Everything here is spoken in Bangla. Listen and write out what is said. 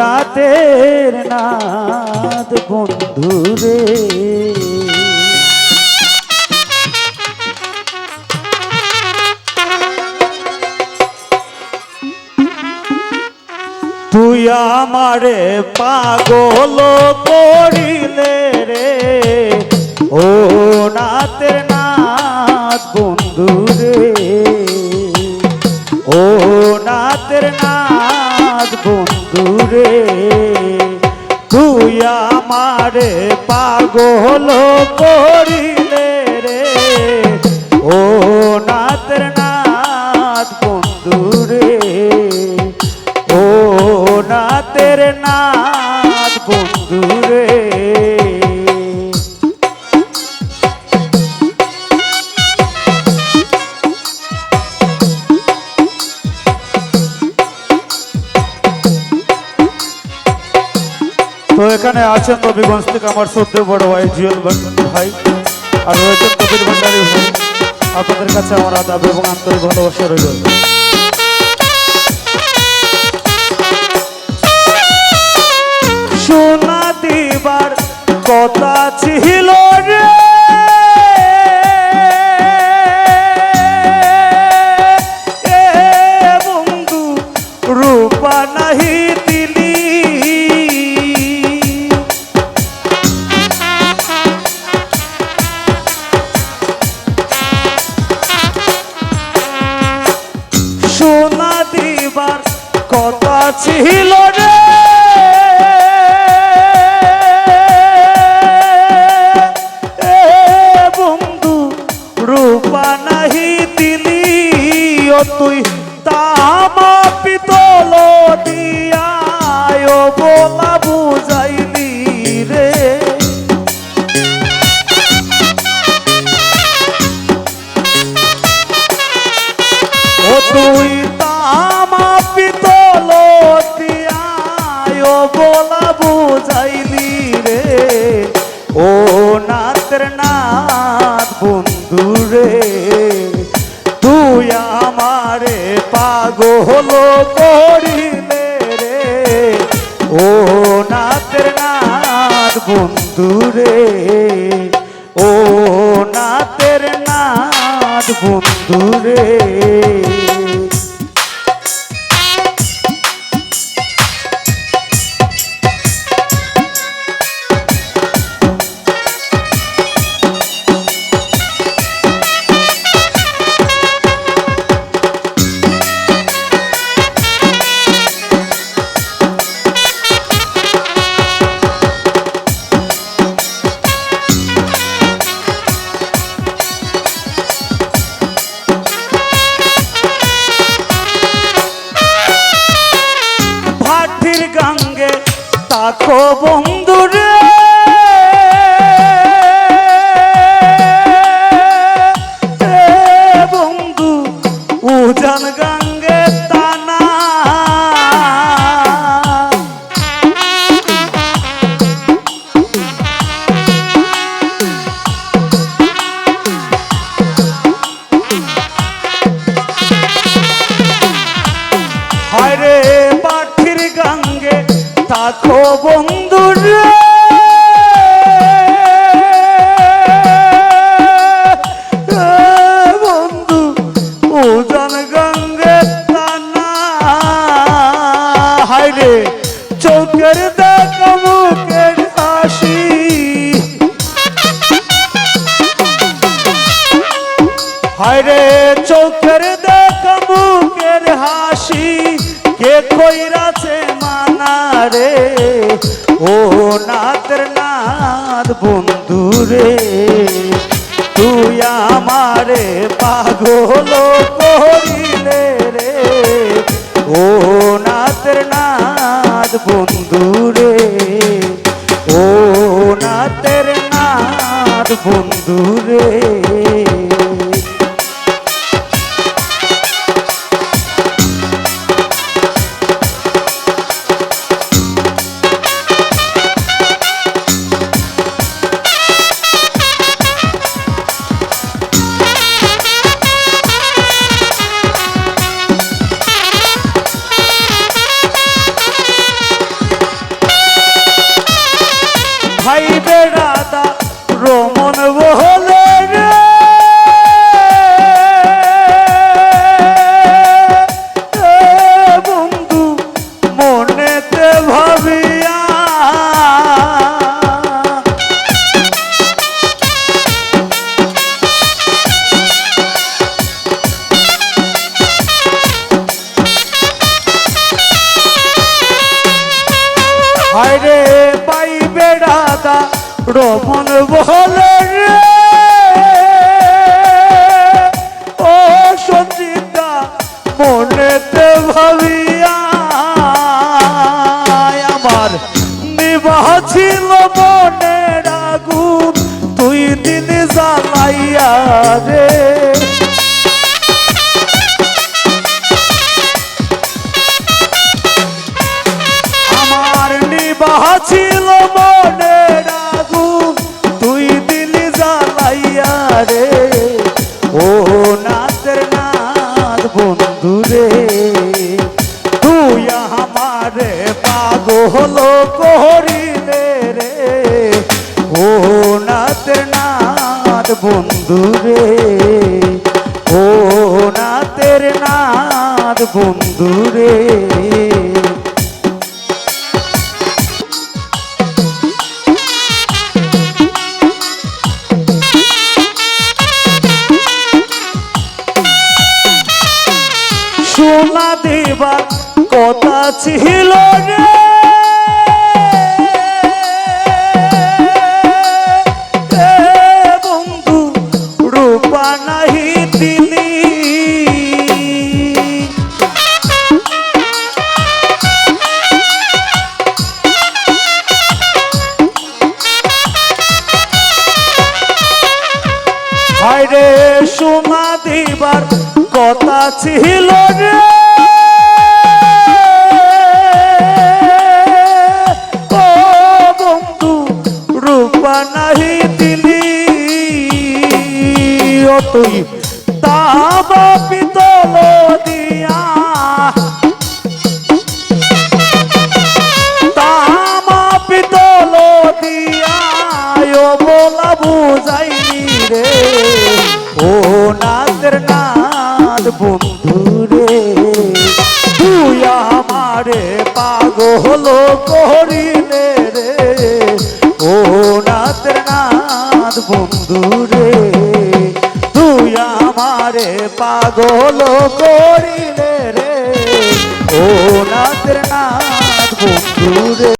নাতের নাথ বন্ধু রে। তুই আমারে পাগল করিলে রে। ও নাতের নাথ বন্ধু রে। ও নাতের নাথ বন্ধু রে তুই আমারে পাগল করিলে রে। ও নাতের নাথ বন্ধুরে ও নাতের নাথ এখানে আছেন কবিগঞ্জ থেকে আমার সদ্য বড় ভাই জুয়েল ভাই। আর রয়েছেন কবির ভান্ডারী ভাই। আপনাদের কাছে আমার আদাব এবং আন্তরিক ভালোবাসা রইল। সোনা দিবার কথা ছিল বলা বুঝাইলি রে। ও তুই তামা পিতল দিয়া বলা ও নাথের নাথ বন্ধুরে ও নাথের নাথ বন্ধু গাঙ্গে। তাকো বন্ধুরে তাকো বন্ধুরে চোখের দেখ মুখের হাসি। কে কইরাছে রে। ও নাতের নাথ বন্ধু রে, তুই আমারে পাগল করিলে রে। ও নাতের নাথ বন্ধু রে। হায়রে পাইবে রাধা রমন বলে ও সঞ্চিতা মনেতে ভাবিয়া আমার বিবাহ ছিল মনের আগুন, তুই দিন জ্বালাইয়া রে। ছিল মনের আগুন, তুই দিলি জ্বালাইয়া রে। ও নাচের নাচ বন্ধু রে, তুই আমারে পাগল করিলে রে। ও নাচের নাচ বন্ধু রে, ও নাচের নাচ বন্ধু রে। ছিল রে। নাহি দিলি হায়রে সোনা দিবার কথা ছিল রে। বুঝাইনি রে। ও নাচের নাচ বন্ধু রে। তুই আমারে পাগল করিলে রে। ও নাচের নাচ বন্ধু রে। তুই আমারে পাগল করিলে